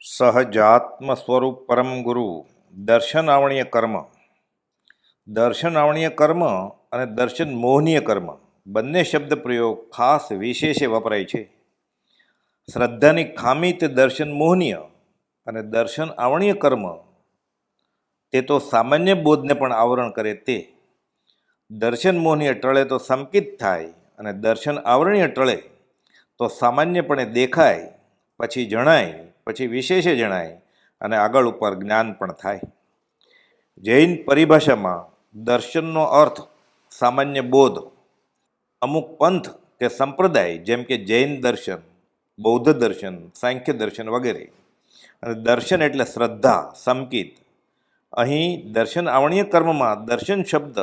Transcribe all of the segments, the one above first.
સહજાત્મ સ્વરૂપ પરમ ગુરુ દર્શન આવણીય કર્મ દર્શન આવણીય કર્મ અને દર્શન મોહનીય કર્મ બંને શબ્દ પ્રયોગ ખાસ વિશેષે વપરાય છે. શ્રદ્ધાની ખામી તે દર્શન મોહનીય અને દર્શન આવણીય કર્મ તે તો સામાન્ય બોધને પણ આવરણ કરે તે. દર્શન મોહનીય ટળે તો સંકિત થાય અને દર્શન આવરણીય ટળે તો સામાન્યપણે દેખાય, પછી જણાય પછી વિશેષે જણાય અને આગળ ઉપર જ્ઞાન પણ થાય. જૈન પરિભાષામાં દર્શનનો અર્થ સામાન્ય બોધ, અમુક પંથ કે સંપ્રદાય જેમ કે જૈન દર્શન, બૌદ્ધ દર્શન, સાંખ્ય દર્શન વગેરે. અને દર્શન એટલે શ્રદ્ધા સંકિત અહીં દર્શન આવણીય કર્મમાં દર્શન શબ્દ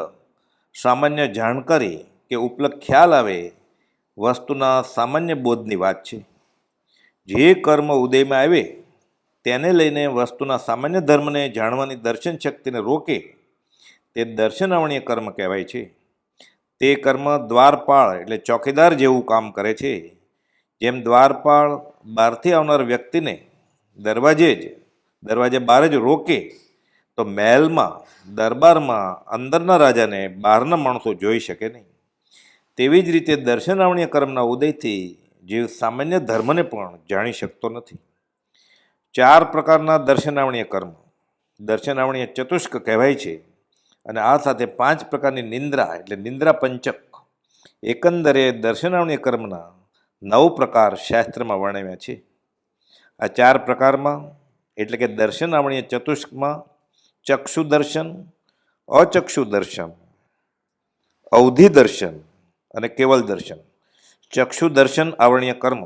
સામાન્ય જાણકારી કે ઉપલબ્ધ ખ્યાલ આવે વસ્તુના સામાન્ય બોધની વાત છે. જે કર્મ ઉદયમાં આવે, તેને લઈને વસ્તુના સામાન્ય ધર્મને જાણવાની દર્શન શક્તિને રોકે, તે દર્શનાવણીય કર્મ કહેવાય છે. તે કર્મ દ્વારપાળ એટલે ચોકીદાર જેવું કામ કરે છે. જેમ દ્વારપાળ બહારથી આવનાર વ્યક્તિને દરવાજે જ, દરવાજે બહાર જ રોકે, તો મહેલમાં, દરબારમાં, અંદરના રાજાને બહારના માણસો જોઈ શકે નહીં. તેવી જ રીતે દર્શનાવણીય કર્મના ઉદયથી જીવ સામાન્ય ધર્મને પણ જાણી શકતો નથી. ચાર પ્રકારના દર્શનાવણીય કર્મ. દર્શનાવણીય ચતુષ્ક કહેવાય છે અને આ સાથે પાંચ પ્રકારની નિંદ્રા એટલે નિંદ્રા પંચક એકંદરે દર્શનાવણીય કર્મના નવ પ્રકાર શાસ્ત્રમાં વર્ણવ્યા છે. આ ચાર પ્રકારમાં એટલે કે દર્શનાવણીય ચતુષ્કમાં ચક્ષુ દર્શન અચક્ષુ દર્શન અવધિ દર્શન અને કેવલ દર્શન ચક્ષુ દર્શન આવરણીય કર્મ.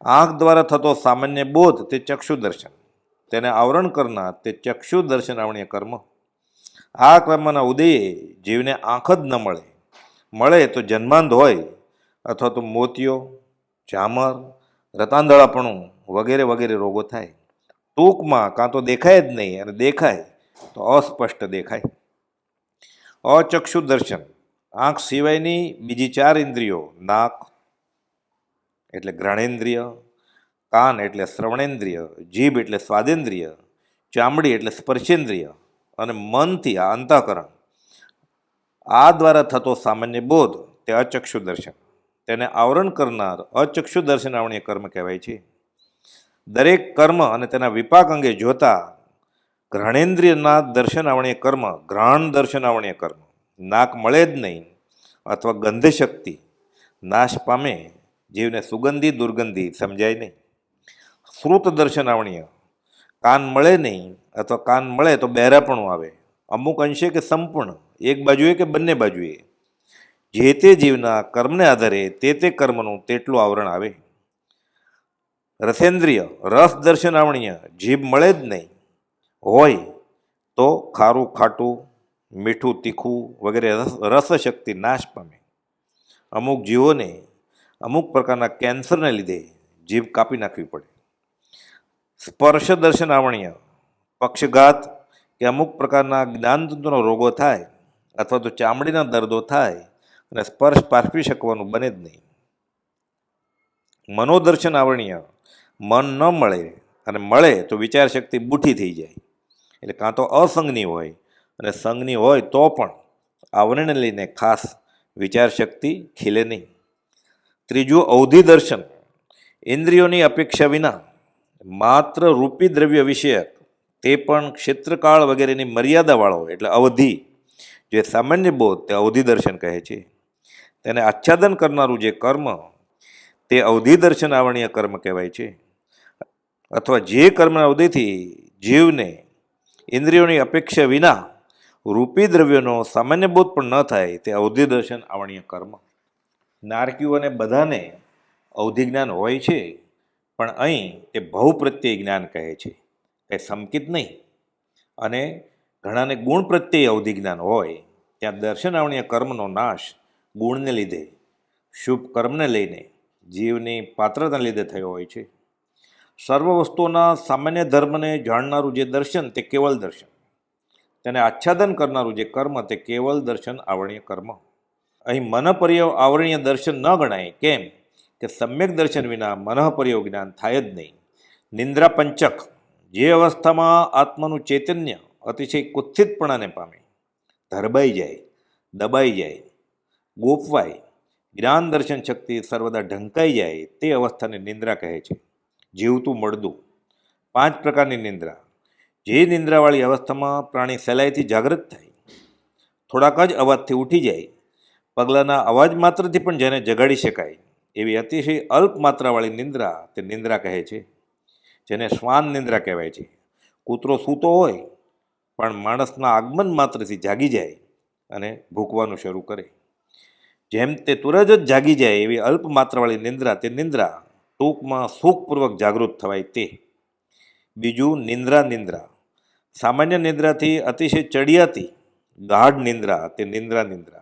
આંખ દ્વારા થતો સામાન્ય બોધ તે ચક્ષુ દર્શન તેને આવરણ કરનાર તે ચક્ષુ દર્શન આવરણીય કર્મ. આ કર્મના ઉદયે જીવને આંખ જ ન મળે. મળે તો જન્માંધ હોય, અથવા તો મોતિયો ઝામર રતાંદળાપણું વગેરે વગેરે રોગો થાય. ટૂંકમાં કાં તો દેખાય જ નહીં અને દેખાય તો અસ્પષ્ટ દેખાય. અચક્ષુ દર્શન આંખ સિવાયની બીજી ચાર ઇન્દ્રિયો, નાક એટલે ઘ્રાણેન્દ્રિય, કાન એટલે શ્રવણેન્દ્રિય, જીભ એટલે સ્વાદેન્દ્રિય, ચામડી એટલે સ્પર્શેન્દ્રિય અને મનથી આ અંતઃકરણ. આ દ્વારા થતો સામાન્ય બોધ તે અચક્ષુ દર્શન તેને આવરણ કરનાર અચક્ષુ દર્શન આવણીય કર્મ કહેવાય છે. દરેક કર્મ અને તેના વિપાક અંગે જોતા ઘ્રણેન્દ્રિયના દર્શન આવણીય કર્મ, ઘ્રાણ દર્શન આવણીય કર્મ. નાક મળે જ નહીં અથવા ગંધ શક્તિ, નાશ પામે જીવને સુગંધી, દુર્ગંધી સમજાય નહીં. શ્રુત દર્શન આવણીય. કાન મળે નહીં અથવા કાન મળે તો બહેરાપણું આવે. અમુક અંશે કે સંપૂર્ણ, એક બાજુએ કે બંને બાજુએ. જે તે જીવના કર્મને આધારે તે તે કર્મનું તેટલું આવરણ આવે. રસેન્દ્રિય, રસ દર્શન આવણીય, જીભ મળે જ નહીં. હોય તો ખારું ખાટું, મીઠું તીખું વગેરે રસ શક્તિ નાશ પામે. અમુક જીવોને અમુક પ્રકારના કેન્સરને લીધે જીભ કાપી નાખવી પડે. સ્પર્શ દર્શન આવણીય પક્ષઘાત કે અમુક પ્રકારના જ્ઞાનતંતુનો રોગો થાય અથવા તો ચામડીના દર્દો થાય અને સ્પર્શ પારખી શકવાનું બને જ નહીં. મનોદર્શન આવરણીય મન ન મળે અને મળે તો વિચાર શક્તિ બુઠી થઈ જાય. એટલે કાં તો અસંગની હોય અને સંગની હોય તો પણ આવરણને લઈને ખાસ વિચાર શક્તિ ખીલે નહીં. ત્રીજું અવધિ દર્શન. ઇન્દ્રિયોની અપેક્ષા વિના માત્ર રૂપી દ્રવ્ય વિષયક તે પણ ક્ષેત્રકાળ વગેરેની મર્યાદાવાળો, એટલે અવધિ. જે સામાન્ય બોધ તે અવધિ દર્શન કહે છે. તેને આચ્છાદન કરનારું જે કર્મ તે અવધિ દર્શન આવરણીય કર્મ કહેવાય છે. અથવા જે કર્મના અવધિથી જીવને ઇન્દ્રિયોની અપેક્ષા વિના રૂપી દ્રવ્યોનો સામાન્ય બોધ પણ ન થાય તે અવધિ દર્શન આવણીય કર્મ. નારકીઓને બધાને અવધિ જ્ઞાન હોય છે, પણ અહીં તે ભવ પ્રત્યે જ્ઞાન કહે છે. એ સંકિત નહીં. અને ઘણાને ગુણ પ્રત્યે અવધિ જ્ઞાન હોય, ત્યાં દર્શન આવણીય કર્મનો નાશ ગુણને લીધે, શુભ કર્મને લઈને જીવની પાત્રતાને લીધે થયો હોય છે. સર્વ વસ્તુઓના સામાન્ય ધર્મને જાણનારું જે દર્શન તે કેવલ દર્શન. તેને આચ્છાદન કરનારું જે કર્મ તે કેવલ દર્શન, આવરણીય કર્મ. અહીં મનપર્ય આવરણીય દર્શન ન ગણાય. કેમ? કે સમ્યક દર્શન વિના મનઃપર્યો જ્ઞાન થાય જ નહીં. નિંદ્રા પંચક જે અવસ્થામાં આત્માનું ચૈતન્ય અતિશય કુત્થિતપણાને પામે. ધરબાઈ જાય, દબાઈ જાય, ગોપવાય. જ્ઞાન દર્શન શક્તિ સર્વદા ઢંકાઈ જાય તે અવસ્થાને નિંદ્રા કહે છે. જીવતું મળદું. પાંચ પ્રકારની નિંદ્રા. જે નિંદ્રાવાળી અવસ્થામાં પ્રાણી સહેલાઈથી જાગૃત થાય. થોડાક જ અવાજથી ઉઠી જાય. પગલાંના અવાજ માત્રથી પણ જેને જગાડી શકાય, એવી અતિશય અલ્પ માત્રાવાળી નિંદ્રા તે નિંદ્રા કહે છે, જેને શ્વાન નિંદ્રા કહેવાય છે. કૂતરો સૂતો હોય, પણ માણસના આગમન માત્રથી જાગી જાય અને ભૂકવાનું શરૂ કરે. જેમ તે તુરત જ જાગી જાય, એવી અલ્પ માત્રાવાળી નિંદ્રા તે નિંદ્રા ટૂંકમાં સુખપૂર્વક જાગૃત થવાય તે. બીજું નિંદ્રા નિંદ્રા. સામાન્ય નિંદ્રાથી અતિશય ચડિયાતી, ગાઢ નિંદ્રા તે નિંદ્રા નિંદ્રા.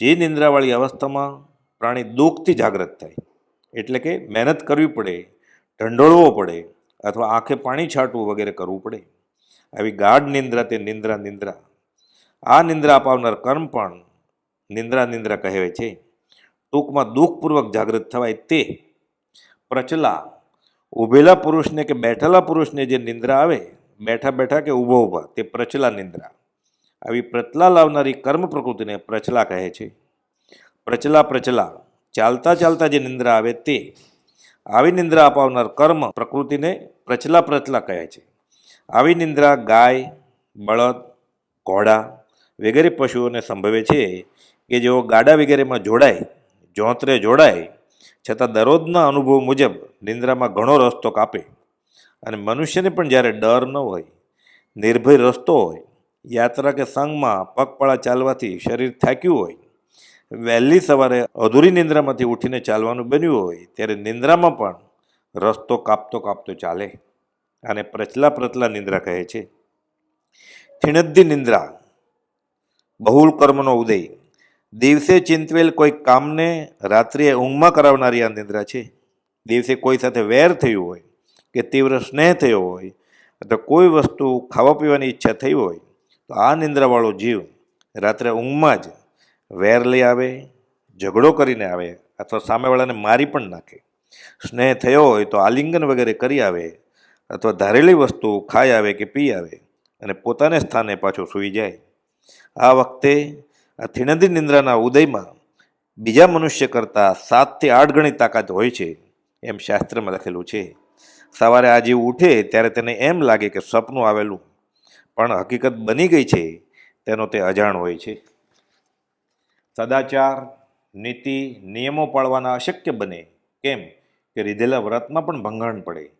જે નિંદ્રાવાળી અવસ્થામાં પ્રાણી દુઃખથી જાગૃત થાય, એટલે કે મહેનત કરવી પડે, ઢંઢોળવો પડે અથવા આંખે પાણી છાંટવું વગેરે કરવું પડે, આવી ગાઢ નિંદ્રા તે નિંદ્રા નિંદ્રા. આ નિંદ્રા અપાવનાર કર્મ પણ નિંદ્રા નિંદ્રા કહેવાય છે. ટૂંકમાં દુઃખપૂર્વક જાગૃત થવાય તે. પ્રચલા, ઊભેલા પુરુષને કે બેઠેલા પુરુષને જે નિંદ્રા આવે, બેઠા બેઠા કે ઊભો ઊભા, તે પ્રચલા નિંદ્રા. આવી પ્રચલા લાવનારી કર્મ પ્રકૃતિને પ્રચલા કહે છે. પ્રચલા પ્રચલા, ચાલતા ચાલતા જે નિંદ્રા આવે તે, આવી નિંદ્રા અપાવનાર કર્મ પ્રકૃતિને પ્રચલા પ્રચલા કહે છે. આવી નિંદ્રા ગાય, બળદ, ઘોડા વગેરે પશુઓને સંભવે છે કે જેઓ ગાડા વગેરેમાં જોડાય જોતરે જોડાય, છતાં દરરોજના અનુભવ મુજબ નિંદ્રામાં ઘણો રસ્તો કાપે. અને મનુષ્યને પણ જ્યારે ડર ન હોય, નિર્ભય રસ્તો હોય યાત્રા કે સંઘમાં પગપાળા ચાલવાથી શરીર થાક્યું હોય, વહેલી સવારે અધૂરી નિંદ્રામાંથી ઉઠીને ચાલવાનું બન્યું હોય, ત્યારે નિંદ્રામાં પણ રસ્તો કાપતો કાપતો ચાલે આને પ્રચલા પ્રચલા નિંદ્રા કહે છે. થિણદ્દી નિંદ્રા, બહુલ કર્મનો ઉદય. દિવસે ચિંતવેલ કોઈ કામને રાત્રિએ ઊંઘમાં કરાવનારી આ નિંદ્રા છે. દિવસે કોઈ સાથે વેર થયું હોય કે તીવ્ર સ્નેહ થયો હોય, અથવા કોઈ વસ્તુ ખાવા પીવાની ઈચ્છા થઈ હોય તો આ નિંદ્રાવાળો જીવ રાત્રે ઊંઘમાં જ વેર લઈ આવે, ઝઘડો કરીને આવે અથવા સામેવાળાને મારી પણ નાખે. સ્નેહ થયો હોય તો આલિંગન વગેરે કરી આવે અથવા ધારેલી વસ્તુ ખાઈ આવે કે પી આવે અને પોતાને સ્થાને પાછો સૂઈ જાય. આ વખતે આ થિણદી નિંદ્રાના ઉદયમાં બીજા મનુષ્ય કરતાં સાતથી આઠ ગણી તાકાત હોય છે એમ શાસ્ત્રમાં લખેલું છે. સવારે આ જીવ ઉઠે ત્યારે તેને એમ લાગે કે સપનું આવેલું પણ હકીકત બની ગઈ છે, તેનો તે અજાણ હોય છે. સદાચાર, નીતિ, નિયમો પાળવાના અશક્ય બને. કેમ? કે રીધેલા વ્રતમાં પણ ભંગાણ પડે.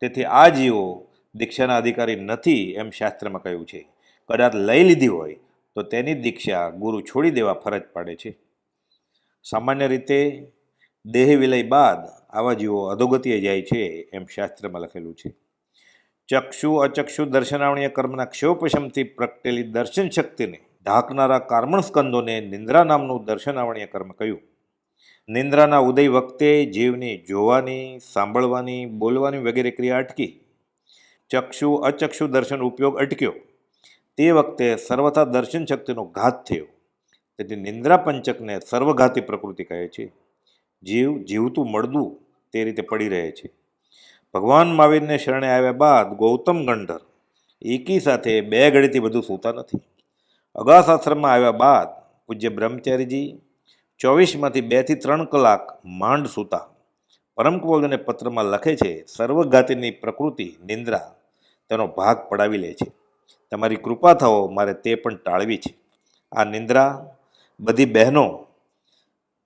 તેથી આ જીવો દીક્ષાના અધિકારી નથી એમ શાસ્ત્રમાં કહ્યું છે. કદાચ લઈ લીધી હોય તો તેની દીક્ષા ગુરુ છોડી દેવા ફરજ પાડે છે. સામાન્ય રીતે દેહ વિલય બાદ આવા જીવો અધોગતિએ જાય છે એમ શાસ્ત્રમાં લખેલું છે. ચક્ષુ, અચક્ષુ દર્શનાવણીય કર્મના ક્ષોપશમથી પ્રગટેલી દર્શન શક્તિને ઢાંકનારા કાર્મણ સ્કંદોને નિંદ્રા નામનું દર્શનાવણીય કર્મ કહ્યું. નિંદ્રાના ઉદય વખતે જીવની જોવાની, સાંભળવાની, બોલવાની વગેરે ક્રિયા અટકી. ચક્ષુ, અચક્ષુ દર્શન ઉપયોગ અટક્યો. તે વખતે સર્વથા દર્શન શક્તિનો ઘાત થયો. તેથી નિંદ્રા પંચકને સર્વઘાતી પ્રકૃતિ કહે છે. જીવ જીવતું મળદું તે રીતે પડી રહે છે. ભગવાન મહાવીરને શરણે આવ્યા બાદ ગૌતમ ગંડર એકી સાથે બે ઘડીથી વધુ સૂતા નથી. અગાસ આશ્રમમાં આવ્યા બાદ પૂજ્ય બ્રહ્મચારીજી ચોવીસમાંથી બેથી ત્રણ કલાક માંડ સૂતા. પરમ કબોલને પત્રમાં લખે છે સર્વઘાતીની પ્રકૃતિ, નિંદ્રા, તેનો ભાગ પડાવી લે છે. તમારી કૃપા થવો મારે તે પણ ટાળવી છે. આ નિંદ્રા બધી બહેનો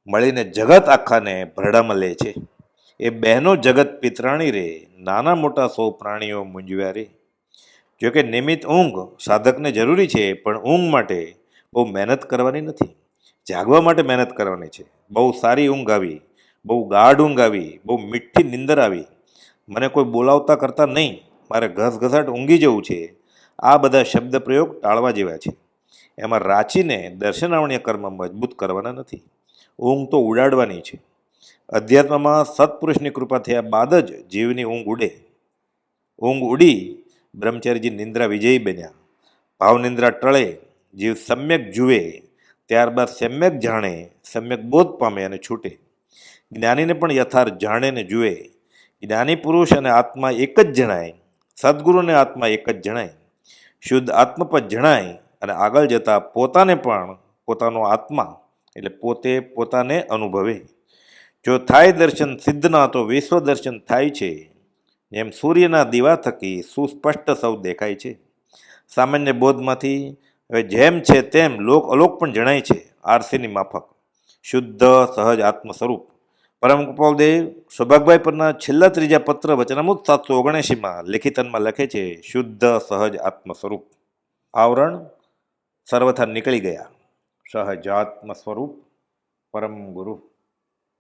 મળીને જગત આખાને ભરડામાં લે છે. એ બહેનો જગત પિતરાણી રે, નાના મોટા સૌ પ્રાણીઓ મૂંઝવ્યા રે. જોકે નિયમિત ઊંઘ સાધકને જરૂરી છે, પણ ઊંઘ માટે બહુ મહેનત કરવાની નથી. જાગવા માટે મહેનત કરવાની છે. બહુ સારી ઊંઘ આવી, બહુ ગાઢ ઊંઘ આવી, બહુ મીઠી નિંદર આવી. મને કોઈ બોલાવતા કરતા નહીં, મારે ઘસઘસાટ ઊંઘી જવું છે. આ બધા શબ્દ પ્રયોગ ટાળવા જેવા છે. એમાં રાચીને દર્શનાવણીય કર્મ મજબૂત કરવાના નથી. ઊંઘ તો ઉડાડવાની છે. અધ્યાત્મમાં સત્પુરુષની કૃપા થયા બાદ જ જીવની ઊંઘ ઉડે. ઊંઘ ઉડી બ્રહ્મચારીજી નિંદ્રા વિજયી બન્યા. ભાવ નિંદ્રા ટળે, જીવ સમ્યક જુએ, ત્યારબાદ સમ્યક જાણે, સમ્યક બોધ પામે અને છૂટે. જ્ઞાનીને પણ યથાર્થ જાણે ને જુએ. જ્ઞાની પુરુષ અને આત્મા એક જ જણાય. સદગુરુને આત્મા એક જ જણાય. શુદ્ધ આત્મપદ જણાય અને આગળ જતાં પોતાને પણ પોતાનો આત્મા, એટલે પોતે પોતાને અનુભવે. જો થાય દર્શન સિદ્ધના તો વિશ્વ દર્શન થાય છે. જેમ સૂર્યના દીવા થકી સુસ્પષ્ટ સૌ દેખાય છે. સામાન્ય બોધમાંથી હવે જેમ છે તેમ લોક અલોક પણ જણાય છે આરસીની માફક. શુદ્ધ, સહજ આત્મ સ્વરૂપ પરમ કૃપાલદેવ સૌભાગભાઈ પરના છેલ્લા ત્રીજા પત્ર વચનામૃત સાતસો ઓગણએંશીમાં લેખિતનમાં લખે છે, શુદ્ધ, સહજ આત્મ સ્વરૂપ આવરણ સર્વથા નીકળી ગયા. સહજાત્મ સ્વરૂપ પરમ ગુરુ.